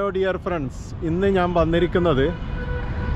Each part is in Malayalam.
Hello dear friends. ഇന്ന് ഞാൻ വന്നിരിക്കുന്നത്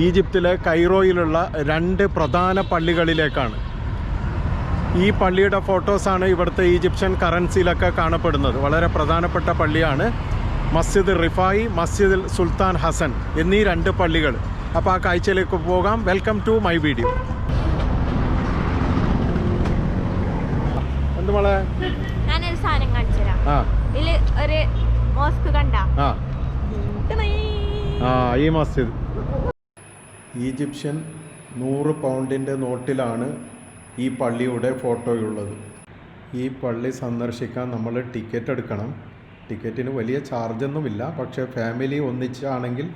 ഈജിപ്തിലെ കൈറോയിലുള്ള രണ്ട് പ്രധാന പള്ളികളിലേക്കാണ്. ഈ പള്ളിയുടെ ഫോട്ടോസാണ് ഇവിടുത്തെ ഈജിപ്ഷ്യൻ കറൻസിയിലൊക്കെ കാണപ്പെടുന്നത്. വളരെ പ്രധാനപ്പെട്ട പള്ളിയാണ്. മസ്ജിദ് റിഫായി മസ്ജിദ് സുൽത്താൻ ഹസൻ എന്നീ രണ്ട് പള്ളികൾ. അപ്പോൾ ആ കാഴ്ചയിലേക്ക് പോകാം. Welcome to my video. എന്ത് മോളെ ആ. ഒരു മോസ്ക് കണ്ട. ആ ആ ഈ മസ്ജിദ്. ഈജിപ്ഷ്യൻ നൂറ് പൗണ്ടിന്റെ നോട്ടിലാണ് ഈ പള്ളിയുടെ ഫോട്ടോയുള്ളത്. ഈ പള്ളി സന്ദർശിക്കാൻ നമ്മൾ ടിക്കറ്റ് എടുക്കണം. ടിക്കറ്റിന് വലിയ ചാർജൊന്നുമില്ല. പക്ഷേ ഫാമിലി ഒന്നിച്ചാണെങ്കിൽ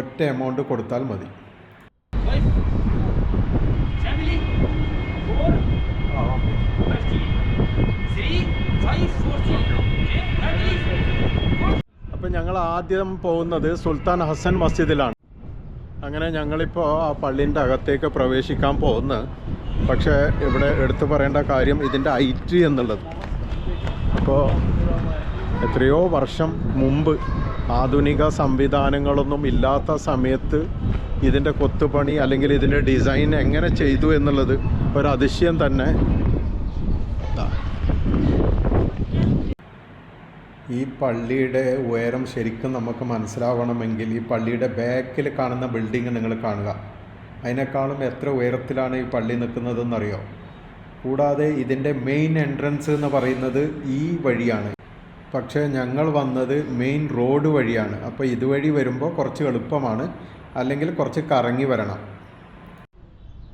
ഒറ്റ എമൗണ്ട് കൊടുത്താൽ മതി. five, four, three. അപ്പം ഞങ്ങൾ ആദ്യം പോകുന്നത് സുൽത്താൻ ഹസൻ മസ്ജിദിലാണ്. അങ്ങനെ ഞങ്ങളിപ്പോൾ ആ പള്ളീന്റെ അകത്തേക്ക് പ്രവേശിക്കാൻ പോകുന്നു. പക്ഷേ ഇവിടെ എടുത്തു പറയേണ്ട കാര്യം ഇതിന്റെ ഐറ്റ് എന്നുള്ളത്. അപ്പോൾ എത്രയോ വർഷം മുമ്പ് ആധുനിക സംവിധാനങ്ങളൊന്നും ഇല്ലാത്ത സമയത്ത് ഇതിന്റെ കൊത്തുപണി അല്ലെങ്കിൽ ഇതിന്റെ ഡിസൈൻ എങ്ങനെ ചെയ്തു എന്നുള്ളത് ഒരു തന്നെ ഈ പള്ളിയുടെ ഉയരം ശരിക്കും നമുക്ക് മനസ്സിലാവണമെങ്കിൽ ഈ പള്ളിയുടെ ബാക്കിൽ കാണുന്ന ബിൽഡിംഗ് നിങ്ങൾ കാണുക. അതിനേക്കാളും എത്ര ഉയരത്തിലാണ് ഈ പള്ളി നിൽക്കുന്നതെന്നറിയോ? കൂടാതെ ഇതിന്റെ മെയിൻ എൻട്രൻസ് എന്ന് പറയുന്നത് ഈ വഴിയാണ്. പക്ഷേ ഞങ്ങൾ വന്നത് മെയിൻ റോഡ് വഴിയാണ്. അപ്പോൾ ഇതുവഴി വരുമ്പോൾ കുറച്ച് എളുപ്പമാണ്. അല്ലെങ്കിൽ കുറച്ച് കറങ്ങി വരണം.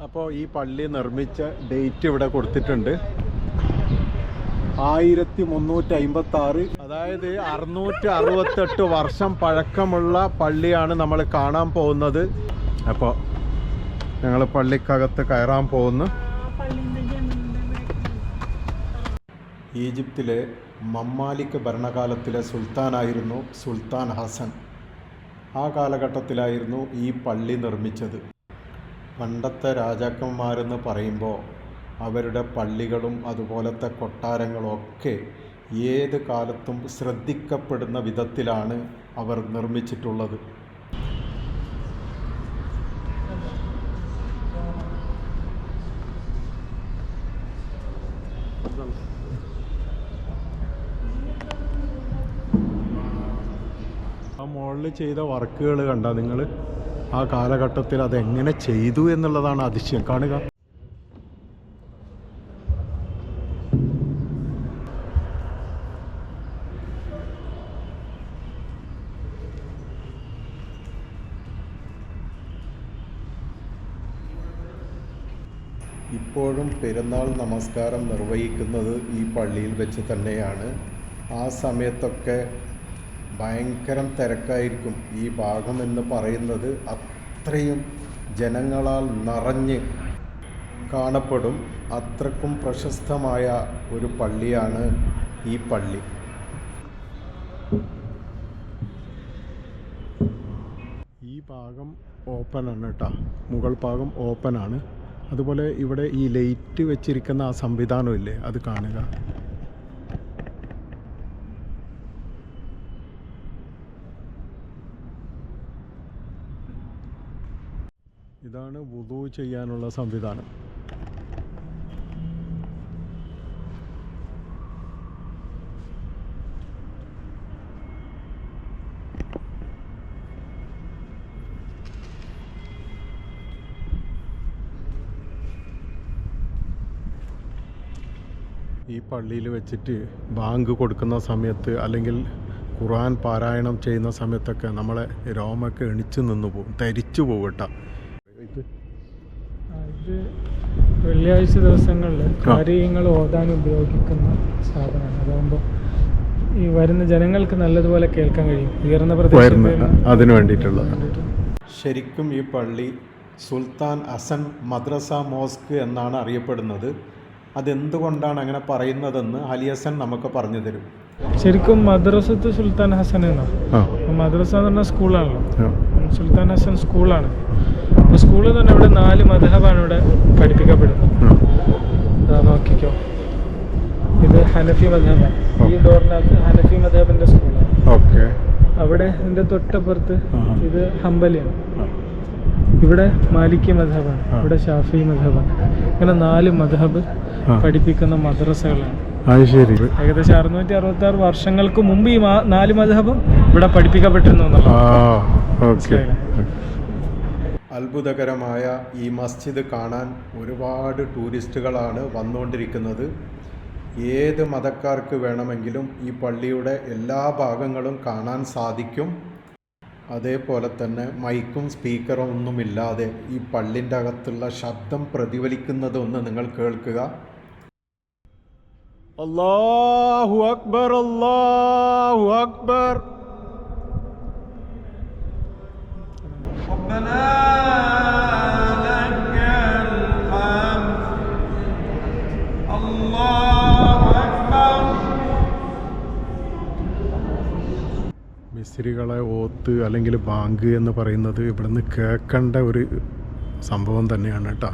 അപ്പോൾ ഈ പള്ളി നിർമ്മിച്ച ഡേറ്റ് ഇവിടെ കൊടുത്തിട്ടുണ്ട്. ആയിരത്തി മുന്നൂറ്റി അമ്പത്തി ആറ് അതായത് അറുന്നൂറ്റി അറുപത്തെട്ട് വർഷം പഴക്കമുള്ള പള്ളിയാണ് നമ്മൾ കാണാൻ പോകുന്നത്. അപ്പോൾ ഞങ്ങൾ പള്ളിക്കകത്ത് കയറാൻ പോകുന്നു. ഈജിപ്തിലെ മമ്മാലിക് ഭരണകാലത്തിലെ സുൽത്താനായിരുന്നു സുൽത്താൻ ഹസൻ. ആ കാലഘട്ടത്തിലായിരുന്നു ഈ പള്ളി നിർമ്മിച്ചത്. പണ്ടത്തെ രാജാക്കന്മാരെന്ന് പറയുമ്പോൾ അവരുടെ പള്ളികളും അതുപോലത്തെ കൊട്ടാരങ്ങളും ഒക്കെ ഏത് കാലത്തും ശ്രദ്ധിക്കപ്പെടുന്ന വിധത്തിലാണ് അവർ നിർമ്മിച്ചിട്ടുള്ളത്. ആ മുകളിൽ ചെയ്ത വർക്കുകൾ കണ്ട നിങ്ങൾ ആ കാലഘട്ടത്തിൽ അതെങ്ങനെ ചെയ്തു എന്നുള്ളതാണ് അതിശയം. കാണുക. പെരുന്നാൾ നമസ്കാരം നിർവഹിക്കുന്നത് ഈ പള്ളിയിൽ വെച്ച് തന്നെയാണ്. ആ സമയത്തൊക്കെ ഭയങ്കരം തിരക്കായിരിക്കും. ഈ ഭാഗം എന്ന് പറയുന്നത് അത്രയും ജനങ്ങളാൽ നിറഞ്ഞ് കാണപ്പെടും. അത്രക്കും പ്രശസ്തമായ ഒരു പള്ളിയാണ് ഈ പള്ളി. ഈ ഭാഗം ഓപ്പൺ ആണ് കേട്ടോ. മുകൾ ഭാഗം ഓപ്പൺ ആണ്. അതുപോലെ ഇവിടെ ഈ ലൈറ്റ് വെച്ചിരിക്കുന്ന ആ സംവിധാനം ഇല്ലേ അത് കാണുക. ഇതാണ് വുതു ചെയ്യാനുള്ള സംവിധാനം. ഈ പള്ളിയിൽ വെച്ചിട്ട് ബാങ്ക് കൊടുക്കുന്ന സമയത്ത് അല്ലെങ്കിൽ ഖുർആൻ പാരായണം ചെയ്യുന്ന സമയത്തൊക്കെ നമ്മളെ രോമൊക്കെ എണിച്ചു നിന്ന് പോകും തരിച്ചു പോകും കേട്ടോ. ഇത് വെള്ളിയാഴ്ച ദിവസങ്ങളിൽ കാര്യങ്ങൾ ഓതാൻ ഉപയോഗിക്കുന്ന സാധനമാണ്. അതാകുമ്പോൾ ഈ വരുന്ന ജനങ്ങൾക്ക് നല്ലതുപോലെ കേൾക്കാൻ കഴിയും. ഉയർന്ന പ്രദേശം അതിനു വേണ്ടിയിട്ടുള്ളത്. ശരിക്കും ഈ പള്ളി സുൽത്താൻ അസൻ മദ്രസ മോസ്ക് എന്നാണ് അറിയപ്പെടുന്നത്. അതെന്തുകൊണ്ടാണ് അങ്ങനെ പറയുന്നതെന്ന് അലിയസൻ നമുക്ക് പറഞ്ഞു തരും. ശരിക്കും മദ്രസത്ത് സുൽത്താൻ ഹസൻ എന്നാണ് മദ്രസ എന്ന് പറഞ്ഞ സ്കൂളാണല്ലോ. സുൽത്താൻ ഹസൻ സ്കൂളാണ്. സ്കൂളിൽ തന്നെ ഇവിടെ നാല് മദഹബാണ് ഇവിടെ പഠിപ്പിക്കപ്പെടുന്നത്. നോക്കിക്കോ. ഇത് ഹനഫി മധബാണ് ഈ ഡോറിനകത്ത് ഹനഫി മധബിന്റെ സ്കൂളാണ്. ഓക്കെ. അവിടെ ഇതിന്റെ തൊട്ടപ്പുറത്ത് ഇത് ഹംബലിയാണ്. ഇവിടെ മാലിക്കി മധബാണ് ഇവിടെ ഷാഫി മധബാണ് അങ്ങനെ നാല് മധബ് ആ. പഠിപ്പിക്കുന്ന മദ്രസകളാണ്. അത് ശരി. ഏകദേശം അറുന്നൂറ്റി അറുപത്തി ആറ് വർഷങ്ങൾക്ക് മുമ്പ് ഈ നാല് മധബും ഇവിടെ പഠിപ്പിക്കപ്പെട്ടിരുന്നു. അത്ഭുതകരമായ ഈ മസ്ജിദ് കാണാൻ ഒരുപാട് ടൂറിസ്റ്റുകളാണ് വന്നുകൊണ്ടിരിക്കുന്നത്. ഏത് മതക്കാർക്ക് വേണമെങ്കിലും ഈ പള്ളിയുടെ എല്ലാ ഭാഗങ്ങളും കാണാൻ സാധിക്കും. അതേപോലെ തന്നെ മൈക്കും സ്പീക്കറും ഒന്നുമില്ലാതെ ഈ പള്ളിന്റെ അകത്തുള്ള ശബ്ദം പ്രതിഫലിക്കുന്നതൊന്ന് നിങ്ങൾ കേൾക്കുക. അല്ലാഹു അക്ബർ അല്ലാഹു അക്ബർ. മിസ്ത്രികളെ ഓത്ത് അല്ലെങ്കിൽ ബാങ്ക് എന്ന് പറയുന്നത് ഇവിടുന്ന് കേൾക്കേണ്ട ഒരു സംഭവം തന്നെയാണ് കേട്ടോ.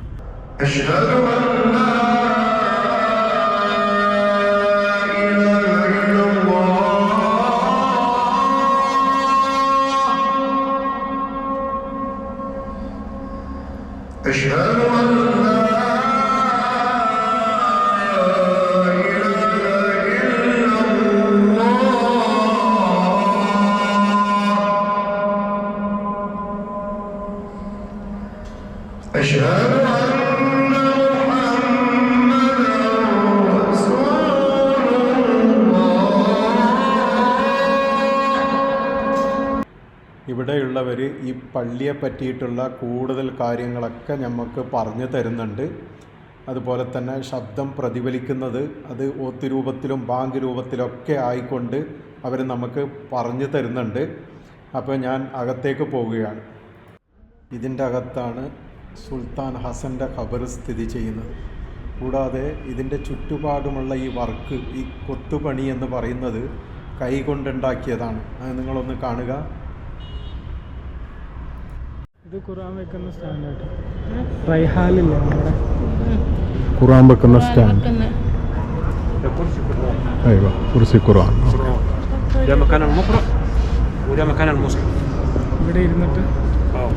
പള്ളിയെ പറ്റിയിട്ടുള്ള കൂടുതൽ കാര്യങ്ങളൊക്കെ നമുക്ക് പറഞ്ഞു തരുന്നുണ്ട്. അതുപോലെ തന്നെ ശബ്ദം പ്രതിഫലിക്കുന്നത് അത് ഓത്ത് രൂപത്തിലും ബാങ്ക് രൂപത്തിലൊക്കെ ആയിക്കൊണ്ട് അവർ നമുക്ക് പറഞ്ഞു തരുന്നുണ്ട്. അപ്പോൾ ഞാൻ അകത്തേക്ക് പോവുകയാണ്. ഇതിന്റെ അകത്താണ് സുൽത്താൻ ഹസന്റെ ഖബർ സ്ഥിതി ചെയ്യുന്നത്. കൂടാതെ ഇതിന്റെ ചുറ്റുപാടുമുള്ള ഈ വർക്ക് ഈ കൊത്തുപണി എന്ന് പറയുന്നത് കൈകൊണ്ടുണ്ടാക്കിയതാണ്. അത് നിങ്ങളൊന്ന് കാണുക. ഇത് ഖുറാൻ വെക്കുന്ന സ്റ്റാൻഡായിട്ട് റൈഹാലില്ലേ നമ്മുടെ ഖുറാൻ വെക്കുന്ന സ്റ്റാൻഡ് ده كرسي قرآن അയ്യോ കുറിച്ച് ഖുറാൻ ده مكان المقرأ وده مكان المصحف ഇവിടെ ഇരുന്നിട്ട് اه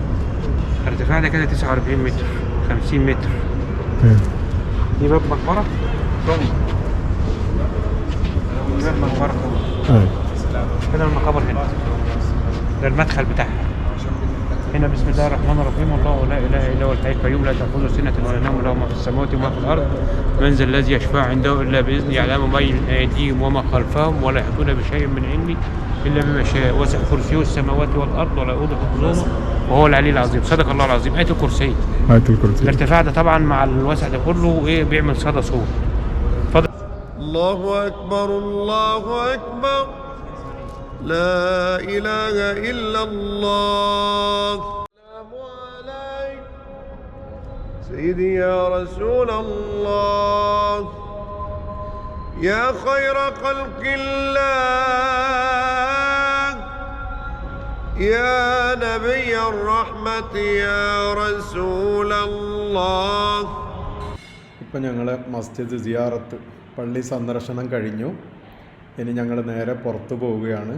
ارتفاع ده كده 49 متر 50 متر دي باب مقبرة ثم دي باب مقبرة هنا المقابر هنا ده المدخل بتاعها هنا بسم الله الرحمن الرحيم. الله لا إله إلا هو الحي القيوم. لا تاخذه سنة ولا نوم له ما في السماوات وما في الأرض. من ذا الذي يشفع عنده إلا بإذنه. يعلم ما بين ايديهم وما خلفهم ولا يحيطون بشيء من علمه إلا بما شاء. وسع كرسيه السماوات والأرض ولا يؤوده حفظهما وهو العلي العظيم. صدق الله العظيم. آية الكرسي. آية الكرسي. الارتفاع ده طبعا مع الوسع ده كله. إيه؟ بيعمل صدى صوت. الله أكبر الله أكبر. لا إله إلا الله. سيدي يا رسول الله يا خير خلق الله يا نبي الرحمة يا رسول الله ഇപ്പം ഞങ്ങൾ മസ്ജിദ് സിയാറത്ത് പള്ളി സന്ദർശനം കഴിഞ്ഞു ഇനി ഞങ്ങൾ നേരെ പുറത്തു പോവുകയാണ്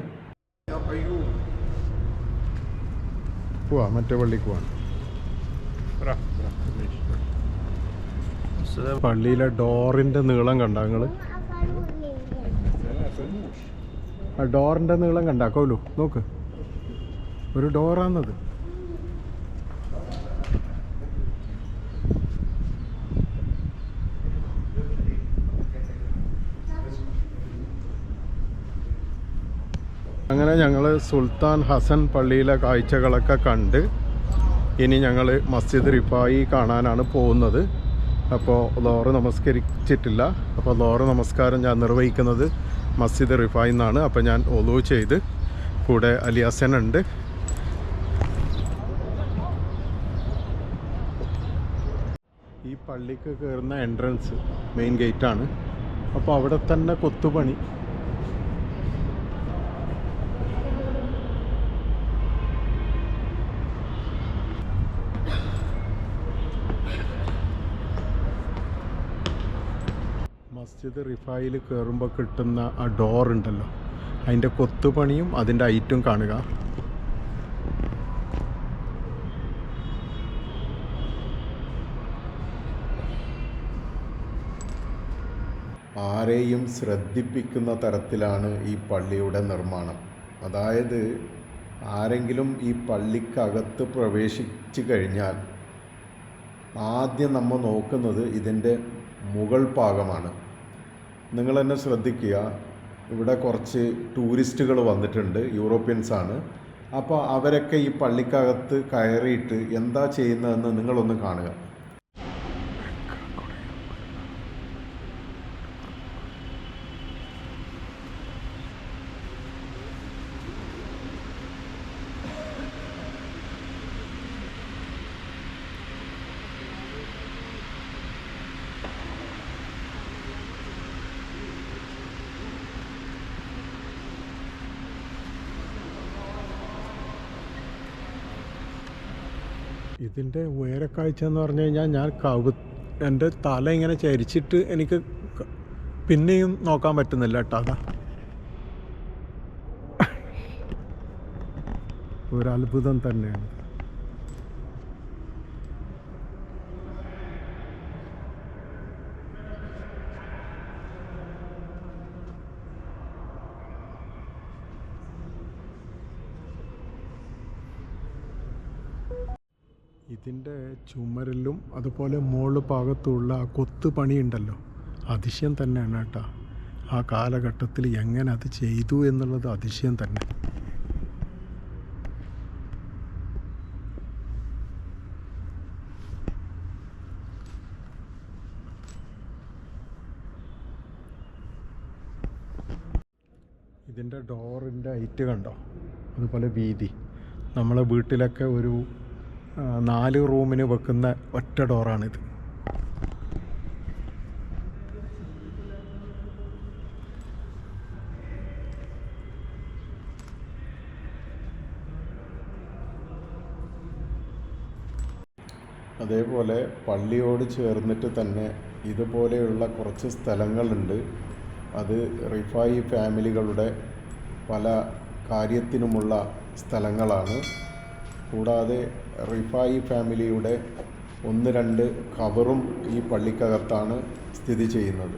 പോവാ മറ്റേ പള്ളിക്ക് പോവാണ് പള്ളിയിലെ ഡോറിന്റെ നീളം കണ്ട നിങ്ങൾ ആ ഡോറിന്റെ നീളം കണ്ടാക്കോലു നോക്ക്. ഒരു ഡോറാന്നത് അങ്ങനെ ഞങ്ങൾ സുൽത്താൻ ഹസൻ പള്ളിയിലെ കാഴ്ചകളൊക്കെ കണ്ട് ഇനി ഞങ്ങൾ മസ്ജിദ് റിഫായി കാണാനാണ് പോകുന്നത്. അപ്പോൾ ലോറ് നമസ്കരിച്ചിട്ടില്ല. അപ്പോൾ ലോറ് നമസ്കാരം ഞാൻ നിർവഹിക്കുന്നത് മസ്ജിദ് റിഫായി എന്നാണ് അപ്പോൾ ഞാൻ ഒലു ചെയ്ത് കൂടെ അലിയാസൻ ഉണ്ട്. ഈ പള്ളിക്ക് കയറുന്ന എൻട്രൻസ് മെയിൻ ഗേറ്റാണ് അപ്പോൾ അവിടെ തന്നെ കൊത്തുപണി. മസ്ജിദ് റിഫായിൽ കയറുമ്പോൾ കിട്ടുന്ന ആ ഡോർ ഉണ്ടല്ലോ. അതിന്റെ കൊത്തുപണിയും അതിന്റെ ഐറ്റും കാണുക. ആരെയും ശ്രദ്ധിപ്പിക്കുന്ന തരത്തിലാണ് ഈ പള്ളിയുടെ നിർമ്മാണം. അതായത് ആരെങ്കിലും ഈ പള്ളിക്കകത്ത് പ്രവേശിച്ചു കഴിഞ്ഞാൽ ആദ്യം നമ്മൾ നോക്കുന്നത് ഇതിന്റെ മുകൾ ഭാഗമാണ്. നിങ്ങൾ തന്നെ ശ്രദ്ധിക്കുക. ഇവിടെ കുറച്ച് ടൂറിസ്റ്റുകൾ വന്നിട്ടുണ്ട് യൂറോപ്യൻസ് ആണ് അപ്പോൾ അവരൊക്കെ ഈ പള്ളിക്കകത്ത് കയറിയിട്ട് എന്താ ചെയ്യുന്നതെന്ന് നിങ്ങളൊന്ന് കാണുക. ഇതിന്റെ ഉയരക്കാഴ്ച എന്ന് പറഞ്ഞു കഴിഞ്ഞാൽ ഞാൻ കവു എന്റെ തല ഇങ്ങനെ ചരിച്ചിട്ട് എനിക്ക് പിന്നെയും നോക്കാൻ പറ്റുന്നില്ല കേട്ടോ അതാ. ഒരത്ഭുതം തന്നെയാണ്. ഇതിന്റെ ചുമരിലും അതുപോലെ മുകളിൽ ഭാഗത്തുള്ള ആ കൊത്തു പണിയുണ്ടല്ലോ. അതിശയം തന്നെയാണ് കേട്ടോ. ആ കാലഘട്ടത്തിൽ എങ്ങനെ അത് ചെയ്തു എന്നുള്ളത് അതിശയം തന്നെ. ഇതിന്റെ ഡോറിന്റെ ഹൈറ്റ് കണ്ടോ? അതുപോലെ വീതി. നമ്മളെ വീട്ടിലൊക്കെ ഒരു നാല് റൂമിന് വെക്കുന്ന ഒറ്റ ഡോറാണിത്. അതേപോലെ പള്ളിയോട് ചേർന്നിട്ട് തന്നെ ഇതുപോലെയുള്ള കുറച്ച് സ്ഥലങ്ങളുണ്ട്. അത് റിഫായി ഫാമിലികളുടെ പല കാര്യത്തിനുമുള്ള സ്ഥലങ്ങളാണ്. കൂടാതെ റിഫായി ഫാമിലിയുടെ ഒന്ന് രണ്ട് കവറും ഈ പള്ളിക്കകത്താണ് സ്ഥിതി ചെയ്യുന്നത്.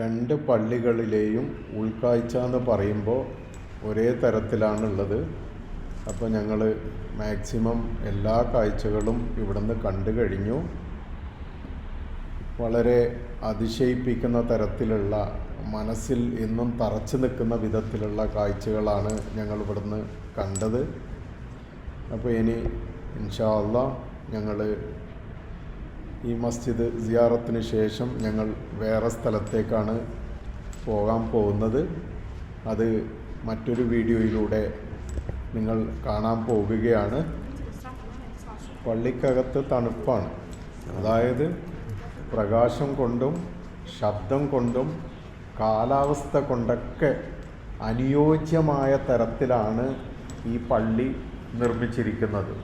രണ്ട് പള്ളികളിലെയും ഉൾക്കാഴ്ച എന്ന് പറയുമ്പോൾ ഒരേ തരത്തിലാണുള്ളത്. അപ്പോൾ ഞങ്ങൾ മാക്സിമം എല്ലാ കാഴ്ചകളും ഇവിടുന്ന് കണ്ടു കഴിഞ്ഞു. വളരെ അതിശയിപ്പിക്കുന്ന തരത്തിലുള്ള മനസ്സിൽ എന്നും തറച്ചു നിൽക്കുന്ന വിധത്തിലുള്ള കാഴ്ചകളാണ് ഞങ്ങൾ ഇവിടുന്ന് കണ്ടത്. അപ്പോൾ ഇനി ഇൻഷാ അള്ളാ ഞങ്ങൾ ഈ മസ്ജിദ് സിയാറത്തിന് ശേഷം ഞങ്ങൾ വേറെ സ്ഥലത്തേക്കാണ് പോകാൻ പോകുന്നത്. അത് മറ്റൊരു വീഡിയോയിലൂടെ നിങ്ങൾ കാണാൻ പോവുകയാണ്. പള്ളിക്കകത്ത് തണുപ്പാണ്. അതായത് പ്രകാശം കൊണ്ടും ശബ്ദം കൊണ്ടും കാലാവസ്ഥ കൊണ്ടൊക്കെ അനുയോജ്യമായ തരത്തിലാണ് ഈ പള്ളി നിർമ്മിച്ചിരിക്കുന്നത്.